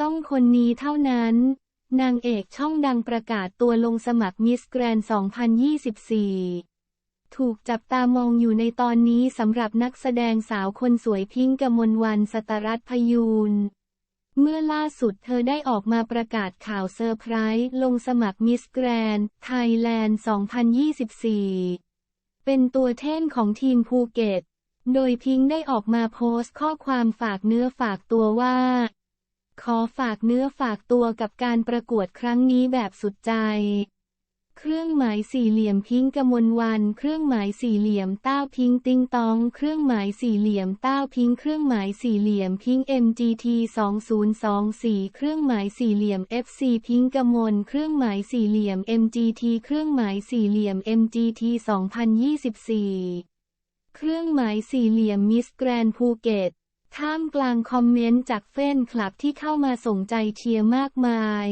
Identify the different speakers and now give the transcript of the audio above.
Speaker 1: ต้องคนนี้เท่านั้น นางเอกช่องดังประกาศตัวลงสมัครมิสแกรนด์2024 ถูกจับตามองอยู่ในตอนนี้สำหรับนักแสดงสาวคนสวยพิงค์กมลวันสตรัตพยูนเมื่อล่าสุดเธอได้ออกมาประกาศข่าวเซอร์ไพรส์ลงสมัครมิสแกรนด์ไทยแลนด์ 2024 เป็นตัวแท่นของทีมภูเก็ต โดยพิงค์ได้ออกมาโพสต์ข้อความฝากเนื้อฝากตัวว่า ขอฝากเนื้อฝากตัวกับการประกวดครั้งนี้แบบสุดใจ เครื่องหมายสี่เหลี่ยมพิงกมลวัน เครื่องหมายสี่เหลี่ยมต้าพิงติงตอง เครื่องหมายสี่เหลี่ยมต้าพิง เครื่องหมายสี่เหลี่ยมพิง MGT 2024 เครื่องหมายสี่เหลี่ยม FC พิงกมล เครื่องหมายสี่เหลี่ยม MGT เครื่องหมายสี่เหลี่ยม MGT 2024 เครื่องหมายสี่เหลี่ยมมิสแกรนภูเก็ต ท่ามกลางคอมเมนต์จากแฟนคลับที่เข้ามาส่งใจเชียร์มากมาย